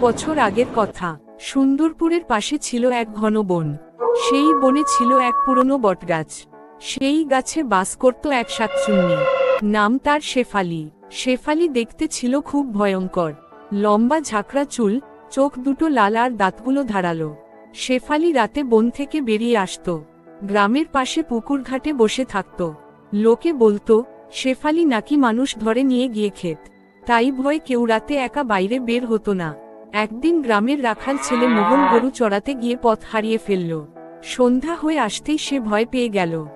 বছর আগের কথা। সুন্দরপুরের পাশে ছিল এক ঘন বন। সেই বনে ছিল এক পুরনো বটগাছ। সেই গাছে বাস করত এক শাকচুন্নি। নাম তার শেফালি। শেফালি দেখতে ছিল খুব ভয়ঙ্কর। লম্বা ঝাঁকড়া চুল, চোখ দুটো লাল আর দাঁতগুলো ধারালো। শেফালি রাতে বন থেকে বেরিয়ে আসত। গ্রামের পাশে পুকুর ঘাটে বসে থাকত। লোকে বলতো, শেফালি নাকি মানুষ ধরে নিয়ে গিয়ে খেত তাই ভয়ে কেউ রাতে একা বাইরে বের হতো না। একদিন গ্রামের রাখাল ছেলে মোহন গরু চড়াতে গিয়ে পথ হারিয়ে ফেলল। সন্ধ্যা হয়ে আসতেই সে ভয় পেয়ে গেল।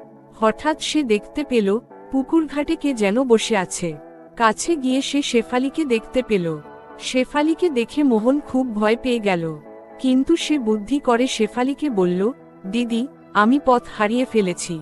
হঠাৎ সে দেখতে পেল, পুকুর ঘাটে কে যেন বসে আছে। কাছে গিয়ে সে শেফালিকে দেখতে পেল। শেফালিকে দেখে মোহন খুব ভয় পেয়ে গেল। কিন্তু সে বুদ্ধি করে শেফালিকে বলল, দিদি, আমি পথ হারিয়ে ফেলেছি।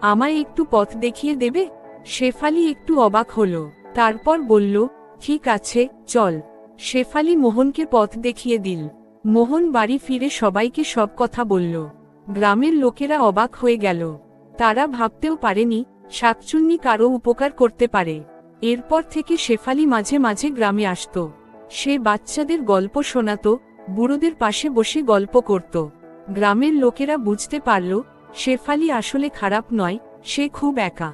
আমায় একটু পথ দেখিয়ে দেবে? শেফালি একটু অবাক হলো। তারপর বলল, ঠিক আছে, চল। শেফালি মোহনকে পথ দেখিয়ে দিল। মোহন বাড়ি ফিরে সবাইকে সব কথা বলল। গ্রামের লোকেরা অবাক হয়ে গেল। তারা ভাবতেও পারেনি, শাকচুন্নি কারও উপকার করতে পারে। এরপর থেকে শেফালি মাঝে মাঝে গ্রামে আসত। সে বাচ্চাদের গল্প শোনাত, বুড়োদের পাশে বসে গল্প করত। গ্রামের লোকেরা বুঝতে পারল, শেফালি আসলে খারাপ নয়, সে খুব একা।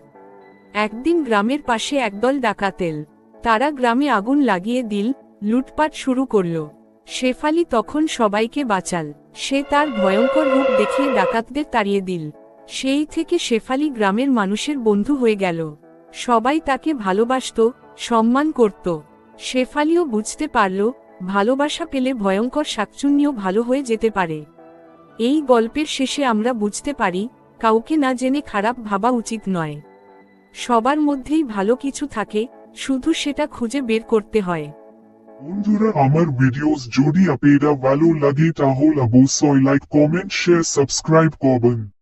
একদিন গ্রামের পাশে একদল ডাকাতেল। তারা গ্রামে আগুন লাগিয়ে দিল লুটপাট শুরু করল। শেফালি তখন সবাইকে বাঁচাল। সে তার ভয়ঙ্কর রূপ দেখিয়ে ডাকাতদের তাড়িয়ে দিল। সেই থেকে শেফালি গ্রামের মানুষের বন্ধু হয়ে গেল। সবাই তাকে ভালোবাসত, সম্মান করত। শেফালিও বুঝতে পারল, ভালোবাসা পেলে ভয়ঙ্কর শাকচুন্নিও ভালো হয়ে যেতে পারে। এই গল্পের শেষে আমরা বুঝতে পারি, কাউকে না জেনে খারাপ ভাবা উচিত নয়। সবার মধ্যেই ভালো কিছু থাকে, শুধু সেটা খুঁজে বের করতে হয়। Onjura Amar videos jodi apeda valo lage tahol abo soy like comment share subscribe korban.